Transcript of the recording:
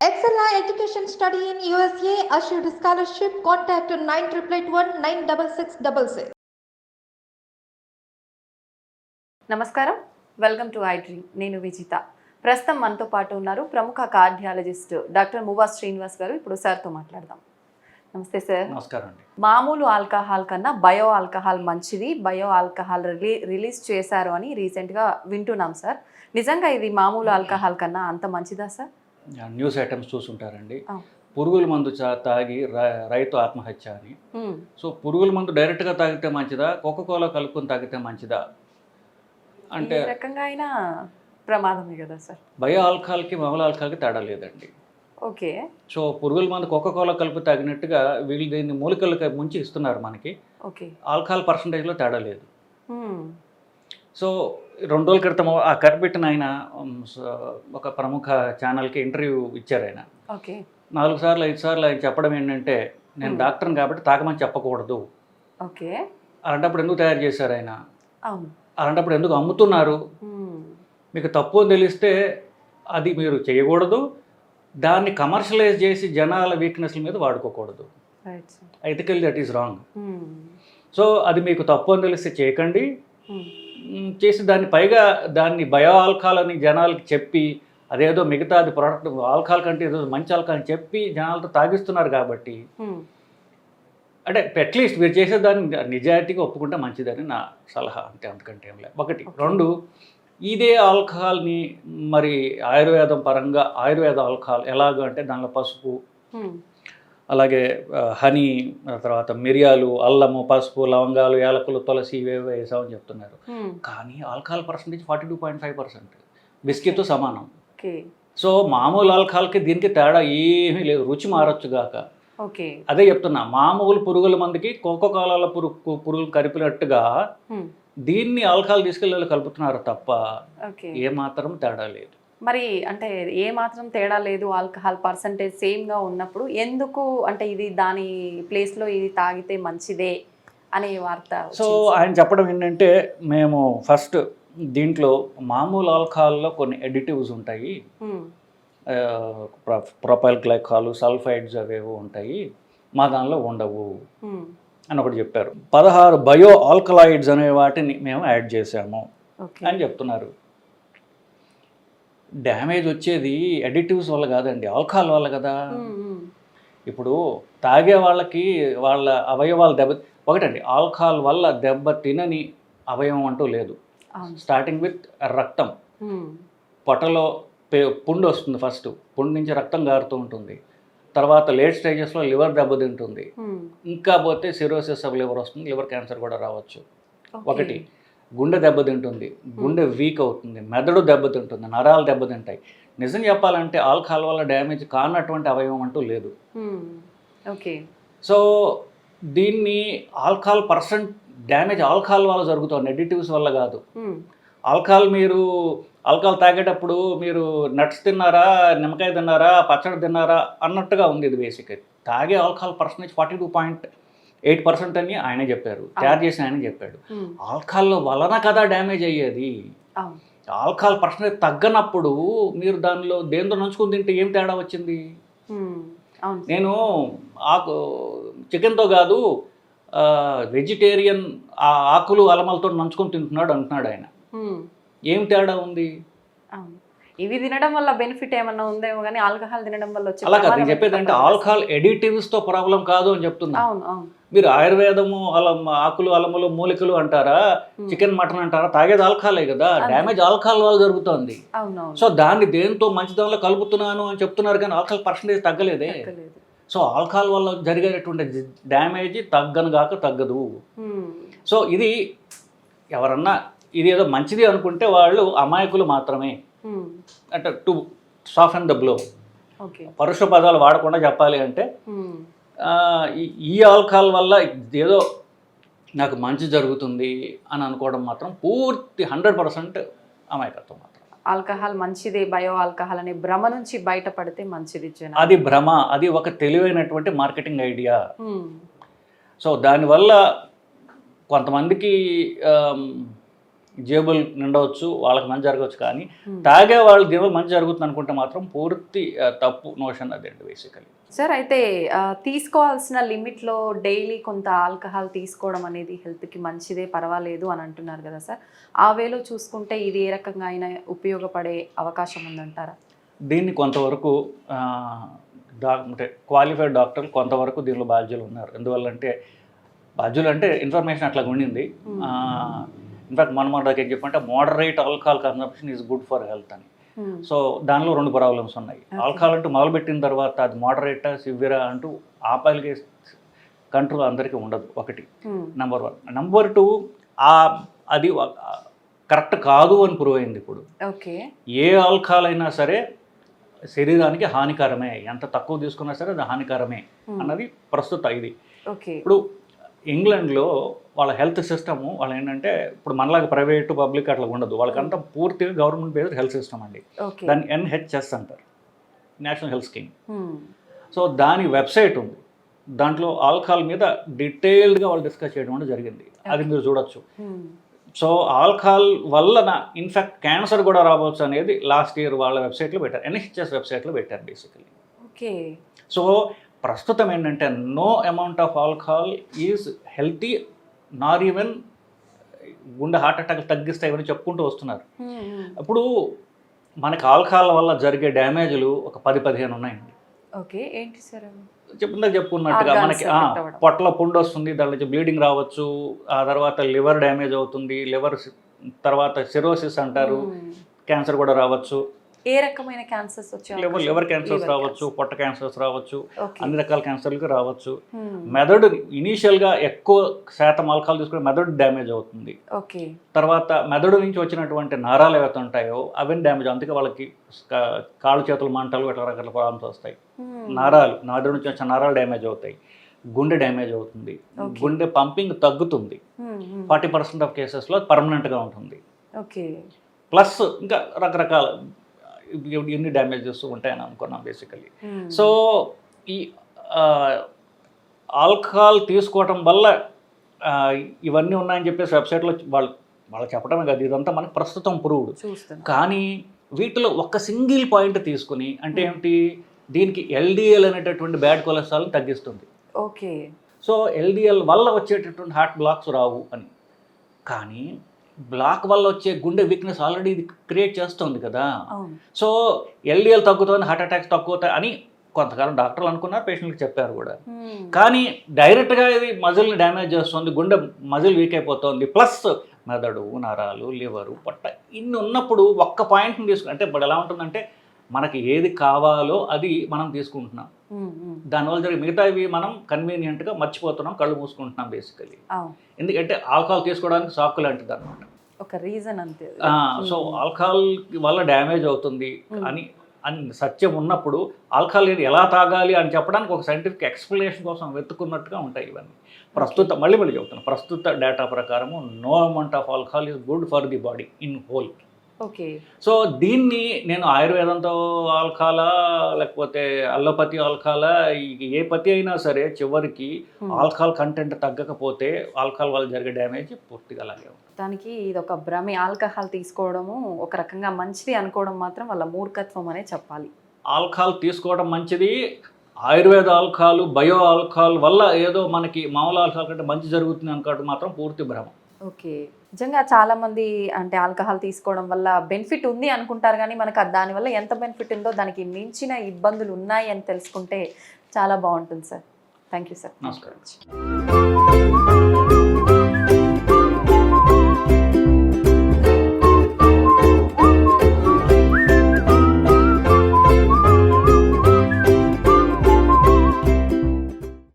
Excella Education Study in USA assured scholarship. Contact 9881 96666. నమస్కారం welcome to I నేను విజిత ప్రస్తుతం మనతో పాటు ఉన్నారు ప్రముఖ కార్డియాలజిస్ట్ డాక్టర్ మువా శ్రీనివాస్ గారు ఇప్పుడు సార్తో మాట్లాడదాం నమస్తే సార్. నమస్కారం అండి. మామూలు ఆల్కహాల్ కన్నా బయో ఆల్కహాల్ మంచిది. బయో ఆల్కహాల్ రిలీ రిలీజ్ చేశారు అని రీసెంట్గా వింటున్నాం సార్. నిజంగా ఇది మామూలు ఆల్కహాల్ కన్నా అంత మంచిదా సార్? News items చూసుంటారండి. పురుగుల మందు చా తాగి రైతు ఆత్మహత్య అని. సో పురుగుల మందు డైరెక్ట్గా తాగితే మంచిదా? కోకోకోలా కలుపుకొని తాగితే మంచిదా? అంటే రకంగా అయినా ప్రమాదమే కదా సార్. బయో ఆల్కహాల్కి మామూలు ఆల్కహాల్కి తేడా లేదండి. ఓకే. సో పురుగుల మందు కోకోకోలా కలుపు తాగినట్టుగా వీళ్ళు దీన్ని మూలికలకి ముంచి ఇస్తున్నారు మనకి. ఓకే. ఆల్కహాల్ పర్సంటేజ్లో తేడా లేదు. సో రెండు రోజుల క్రితం ఆ కనిపెట్టిన ఆయన ఒక ప్రముఖ ఛానల్కి ఇంటర్వ్యూ ఇచ్చారు ఆయన. ఓకే. నాలుగు సార్లు ఐదు సార్లు ఆయన చెప్పడం ఏంటంటే నేను. డాక్టర్ని కాబట్టి తాగమని చెప్పకూడదు. ఓకే. అలాంటప్పుడు ఎందుకు తయారు చేశారు ఆయన? అలాంటప్పుడు ఎందుకు అమ్ముతున్నారు. మీకు తప్పు అని తెలిస్తే అది మీరు చేయకూడదు. దాన్ని కమర్షియలైజ్ చేసి జనాల వీక్నెస్ల మీద వాడుకోకూడదు ethical that is wrong. So అది మీకు తప్పు అని తెలిస్తే చేయకండి హ్మ్. మ్, చేసి దాన్ని పైగా దాన్ని బయో ఆల్కహాల్ అని జనాలకి చెప్పి అదేదో మిగతాది ప్రోడక్ట్ ఆల్కహాల్ కంటే ఏదో మంచి ఆల్కహాల్ అని చెప్పి జనాలతో తాగిస్తున్నారు కాబట్టి హ్మ్. అంటే అట్లీస్ట్ మీరు చేసేదాన్ని నిజాయితీగా ఒప్పుకుంటే మంచిదని నా సలహా అంతే అంతకంటే ఏం లేదు ఒకటి. రెండు ఇదే ఆల్కహాల్ని మరి ఆయుర్వేదం పరంగా ఆయుర్వేద ఆల్కహాల్ ఎలాగ అంటే దానిలో పసుపు. అలాగే హనీ తర్వాత మిరియాలు అల్లము పసుపు లవంగాలు యాలకులు తులసి ఇవేవో వేసామని చెప్తున్నారు. కానీ alcohol percentage forty two point five percent. బిస్కెట్తో సమానం. సో మామూలు ఆల్కహాల్కి దీనికి తేడా ఏమీ లేదు. రుచి మారచ్చు గాక. ఓకే. అదే చెప్తున్నా మామూలు పురుగుల మందికి కోకోకాలాల పురుగు పురుగులు కలిపినట్టుగా హ్మ్. దీన్ని ఆల్కహాల్ తీసుకెళ్ళి కలుపుతున్నారు తప్ప ఓకే ఏ మాత్రం తేడా లేదు మరి అంటే ఏ మాత్రం తేడా లేదు ఆల్కహాల్ పర్సంటేజ్ సేమ్గా ఉన్నప్పుడు ఎందుకు అంటే ఇది దాని ప్లేస్లో ఇది తాగితే మంచిదే అనే వార్త సో. ఆయన చెప్పడం ఏంటంటే మేము ఫస్ట్ దీంట్లో మామూలు ఆల్కహాల్లో కొన్ని ఎడిటివ్స్ ఉంటాయి. ప్రొపైల్ గ్లైకాల్ సల్ఫైడ్స్ అవేవో ఉంటాయి మా దానిలో ఉండవు. అని ఒకటి చెప్పారు. పదహారు బయో ఆల్కలాయిడ్స్ అనే వాటిని మేము యాడ్ చేసాము అని చెప్తున్నారు. డ్యామేజ్ వచ్చేది అడిటివ్స్ వల్ల కాదండి ఆల్కహాల్ వల్ల కదా. ఇప్పుడు తాగే వాళ్ళకి వాళ్ళ అవయవాలు దెబ్బ ఒకటండి ఆల్కహాల్ వల్ల దెబ్బ తినని అవయవం అంటూ లేదు. స్టార్టింగ్ విత్ రక్తం. పొట్టలో పే- పుండు వస్తుంది ఫస్ట్ పుండు నుంచి రక్తం గారుతూ ఉంటుంది. తర్వాత లేట్ స్టేజెస్లో లివర్ దెబ్బతింటుంది హ్మ్. ఇంకా పోతే సిరోసిస్ ఆఫ్ లివర్ వస్తుంది లివర్ క్యాన్సర్ కూడా రావచ్చు. ఒకటి గుండె దెబ్బతింటుంది గుండె వీక్ అవుతుంది మెదడు దెబ్బతింటుంది నరాలు దెబ్బతింటాయి నిజం చెప్పాలంటే ఆల్కహాల్ వల్ల డ్యామేజ్ కానటువంటి అవయవం అంటూ లేదు. ఓకే సో దీన్ని ఆల్కహాల్ పర్సెంట్ డ్యామేజ్ ఆల్కహాల్ వల్ల జరుగుతుంది నెగిటివ్స్ వల్ల కాదు. ఆల్కహాల్ మీరు ఆల్కహాల్ తాగేటప్పుడు మీరు నట్స్ తిన్నారా నిమ్మకాయ తిన్నారా పచ్చడి తిన్నారా అన్నట్టుగా ఉంది ఇది బేసిక్ తాగే alcohol percentage forty two point eight percent అని ఆయనే చెప్పారు. తయారు చేసిన ఆయన చెప్పాడు. ఆల్కహాల్ వలన కదా డ్యామేజ్ అయ్యేది? ఆల్కహాల్ పర్సెంటేజ్ తగ్గనప్పుడు మీరు దానిలో దేంతో నంచుకుని తింటే ఏం తేడా వచ్చింది? నేను ఆకు చికెన్తో కాదు వెజిటేరియన్ ఆ ఆకులు అలమలతో నంచుకొని తింటున్నాడు అంటున్నాడు ఆయన. ఏం తేడా ఉంది? ఇవి తినడం వల్ల బెనిఫిట్ ఏమన్నా ఉందేమో కానీ ఆల్కహాల్ తినడం వల్ల వచ్చే అలా కాదు చెప్పేది అంటే. ఆల్కహాల్ ఎడిటివ్స్తో ప్రాబ్లం కాదు అని చెప్తున్నా. మీరు ఆయుర్వేదము అలం ఆకులు అలములు మూలికలు అంటారా. చికెన్ మటన్ అంటారా? తాగేది ఆల్కహాలే కదా. డ్యామేజ్ ఆల్కహాల్ వల్ల జరుగుతోంది. సో దాన్ని దేంతో మంచిదానిలో కలుపుతున్నాను అని చెప్తున్నారు కానీ ఆల్కహాల్ పర్సంటేజ్ తగ్గలేదే. సో ఆల్కహాల్ వల్ల జరిగేటటువంటి డ్యామేజ్ తగ్గను గాక తగ్గదు. సో ఇది ఎవరన్నా ఇది ఏదో మంచిది అనుకుంటే వాళ్ళు అమాయకులు మాత్రమే హ్మ్. అంటే టు సాఫ్ అండ్ ద బ్లో ఓకే పరుష పదాలు వాడకుండా చెప్పాలి అంటే. ఆ, ఈ- ఆల్కహాల్ వల్ల ఏదో నాకు మంచి జరుగుతుంది అని అనుకోవడం మాత్రం పూర్తి హండ్రెడ్ పర్సెంట్ అమాయకత్వం మాత్రం ఆల్కహాల్ మంచిదే బయో ఆల్కహాల్ అనే భ్రమ నుంచి బయటపడితే మంచిది అది భ్రమ అది ఒక తెలివైనటువంటి మార్కెటింగ్ ఐడియా హ్మ్. సో దానివల్ల కొంతమందికి జేబులు నిండవచ్చు వాళ్ళకి మంచి జరగవచ్చు కానీ Hmm. తాగే వాళ్ళ జేబులు మంచి జరుగుతుంది అనుకుంటే మాత్రం పూర్తి తప్పు నోషన్ అదండి బేసికలీ సార్ అయితే తీసుకోవాల్సిన లిమిట్లో డైలీ కొంత ఆల్కహాల్ తీసుకోవడం అనేది హెల్త్కి మంచిదే పర్వాలేదు అని అంటున్నారు కదా సార్. ఆ వేలో చూసుకుంటే ఇది ఏ రకంగా అయినా ఉపయోగపడే అవకాశం ఉందంటారా? దీన్ని కొంతవరకు అంటే క్వాలిఫైడ్ డాక్టర్లు కొంతవరకు దీనిలో బాధ్యులు ఉన్నారు. ఎందువల్లంటే బాధ్యులు అంటే ఇన్ఫర్మేషన్ అట్లా ఉండింది. Hmm. ఇన్ఫాక్ట్ మన మన ఏం చెప్పంటే moderate alcohol consumption is good for health అని. Hmm. సో దానిలో రెండు ప్రాబ్లమ్స్ ఉన్నాయి. ఆల్కహాల్ అంటూ మొదలుపెట్టిన తర్వాత అది మోడరేటా సివియరా అంటూ ఆపాలిగే కంట్రోల్ అందరికీ ఉండదు. ఒకటి. Hmm. Number one number two ఆ అది కరెక్ట్ కాదు అని ప్రూవ్ అయింది ఇప్పుడు. ఓకే ఏ ఆల్కహాల్ అయినా సరే శరీరానికి హానికరమే. ఎంత తక్కువ తీసుకున్నా సరే అది హానికరమే Hmm. అన్నది ప్రస్తుత ఇది. ఇప్పుడు ఇంగ్లాండ్లో వాళ్ళ హెల్త్ సిస్టము వాళ్ళు ఏంటంటే ఇప్పుడు మనలాగా ప్రైవేట్ పబ్లిక్ అట్లా ఉండదు. వాళ్ళకంతా పూర్తిగా గవర్నమెంట్ బేస్డ్ హెల్త్ సిస్టమ్ అండి. దాన్ని ఎన్హెచ్ఎస్ అంటారు. National health scheme. సో దాని వెబ్సైట్ ఉంది. దాంట్లో ఆల్కహాల్ మీద డీటెయిల్డ్గా వాళ్ళు డిస్కస్ చేయడం కూడా జరిగింది. అది మీరు చూడొచ్చు. సో ఆల్కహాల్ వలన ఇన్ఫాక్ట్ క్యాన్సర్ కూడా రావచ్చు అనేది లాస్ట్ ఇయర్ వాళ్ళ వెబ్సైట్లో పెట్టారు. ఎన్హెచ్ఎస్ వెబ్సైట్లో పెట్టారు బేసికలీ ఓకే. సో ప్రస్తుతం ఏంటంటే no amount of alcohol is healthy nor even గుండె హార్ట్ అటాక్ తగ్గిస్తాయని చెప్పుకుంటూ వస్తున్నారు Hmm. అప్పుడు మనకి ఆల్కహాల్ వల్ల జరిగే డ్యామేజ్లు ఒక పది పదిహేను ఉన్నాయండి ఓకే ఏంటి సార్ చెప్పుకున్నట్టుగా మనకి. పొట్టలో పుండు వస్తుంది దాని నుంచి బ్లీడింగ్ రావచ్చు ఆ తర్వాత లివర్ డ్యామేజ్ అవుతుంది లివర్ తర్వాత సిరోసిస్ అంటారు Hmm. క్యాన్సర్ కూడా రావచ్చు ఏ రకమైన క్యాన్సర్స్ వచ్చే లివర్ క్యాన్సర్స్ రావచ్చు పొట్ట క్యాన్సర్స్ రావచ్చు అన్ని రకాల క్యాన్సర్లకు రావచ్చు. Hmm. మెదడు ఇనీషియల్గా ఎక్కువ శాతం ఆల్కహాల్ తీసుకుని మెదడు డ్యామేజ్ అవుతుంది. ఓకే తర్వాత మెదడు నుంచి వచ్చినటువంటి నరాలు ఏవైతే ఉంటాయో అవన్నీ డ్యామేజ్ అందుకే వాళ్ళకి కాళ్ళు చేతులు మంటలు ఇట్లా రకాల ప్రాబ్లమ్స్ వస్తాయి. Hmm. నరాలు మెదడు నుంచి వచ్చిన నరాలు డ్యామేజ్ అవుతాయి. గుండె డ్యామేజ్ అవుతుంది. గుండె పంపింగ్ తగ్గుతుంది. Hmm. ఫార్టీ పర్సెంట్ ఆఫ్ కేసెస్లో పర్మనెంట్గా ఉంటుంది. ఓకే ప్లస్ ఇంకా రకరకాల ఎన్ని డ్యామేజెస్ ఉంటాయని అనుకున్నాం బేసికలీ Hmm. సో ఈ ఆ, ఆల్కహాల్ తీసుకోవటం వల్ల ఇవన్నీ ఉన్నాయని చెప్పేసి వెబ్సైట్లో వాళ్ళు వాళ్ళు చెప్పడమే కాదు ఇదంతా మనకి ప్రస్తుతం ప్రూవ్డ్ కానీ వీటిలో ఒక సింగిల్ పాయింట్ తీసుకుని అంటే ఏమిటి? దీనికి ఎల్డిఎల్ అనేటటువంటి బ్యాడ్ కొలెస్ట్రాల్ని తగ్గిస్తుంది. ఓకే. సో ఎల్డిఎల్ వల్ల వచ్చేటటువంటి హార్ట్ బ్లాక్స్ రావు అని. కానీ బ్లాక్ వల్ల వచ్చే గుండె వీక్నెస్ ఆల్రెడీ ఇది క్రియేట్ చేస్తుంది కదా. సో ఎల్డిఎల్ తగ్గుతుంది హార్ట్ అటాక్స్ తగ్గుతాయి అని కొంతకాలం డాక్టర్లు అనుకున్నారు పేషెంట్కి చెప్పారు కూడా. కానీ డైరెక్ట్గా ఇది మజిల్ని డ్యామేజ్ చేస్తుంది గుండె మజిల్ వీక్ అయిపోతుంది ప్లస్ మెదడు నరాలు లివరు పొట్ట ఇన్ని ఉన్నప్పుడు ఒక్క పాయింట్ని తీసుకు అంటే ఇప్పుడు ఎలా ఉంటుందంటే మనకి ఏది కావాలో అది మనం తీసుకుంటున్నాం. దానివల్ల జరిగే మిగతావి మనం కన్వీనియంట్గా మర్చిపోతున్నాం కళ్ళు మూసుకుంటున్నాం బేసికలీ ఎందుకంటే ఆల్కహాల్ తీసుకోవడానికి సాకు లాంటిది అనమాట ఒక రీజన్ అంతే. So Hmm. ఆల్కహాల్ వల్ల డ్యామేజ్ అవుతుంది Hmm. అని అని సత్యం ఉన్నప్పుడు ఆల్కహాల్ ఎలా తాగాలి అని చెప్పడానికి ఒక సైంటిఫిక్ ఎక్స్ప్లెనేషన్ కోసం వెతుకున్నట్టుగా ఉంటాయి ఇవన్నీ ప్రస్తుత మళ్ళీ మళ్ళీ చెప్తాను ప్రస్తుత డేటా ప్రకారము no amount of alcohol is good for the body in whole okay. So దీన్ని నేను ఆయుర్వేదంతో ఆల్కహాలా లేకపోతే అల్లోపతి ఆల్కహాలా ఈ ఏ పతి అయినా సరే చివరికి. ఆల్కహాల్ కంటెంట్ తగ్గకపోతే ఆల్కహాల్ వల్ల జరిగే డ్యామేజ్ పూర్తిగా అలాగే ఉంటుంది. దానికి ఇది ఒక భ్రమి. ఆల్కహాల్ తీసుకోవడము ఒక రకంగా మంచిది అనుకోవడం మాత్రం వాళ్ళ మూర్ఖత్వం అనే చెప్పాలి. ఆల్కహాల్ తీసుకోవడం మంచిది. ఆయుర్వేద ఆల్కహాల్ బయో ఆల్కహాల్ వల్ల ఏదో మనకి మామూలు ఆల్కహాల్ కంటే మంచి జరుగుతుంది అనుకోవడం మాత్రం పూర్తి భ్రమ. ఓకే. నిజంగా చాలా మంది అంటే ఆల్కహాల్ తీసుకోవడం వల్ల బెనిఫిట్ ఉంది అనుకుంటారు కానీ మనకు దానివల్ల ఎంత బెనిఫిట్ ఉందో దానికి మించిన ఇబ్బందులు ఉన్నాయి అని తెలుసుకుంటే చాలా బాగుంటుంది సార్. Thank you sir. నమస్కారం.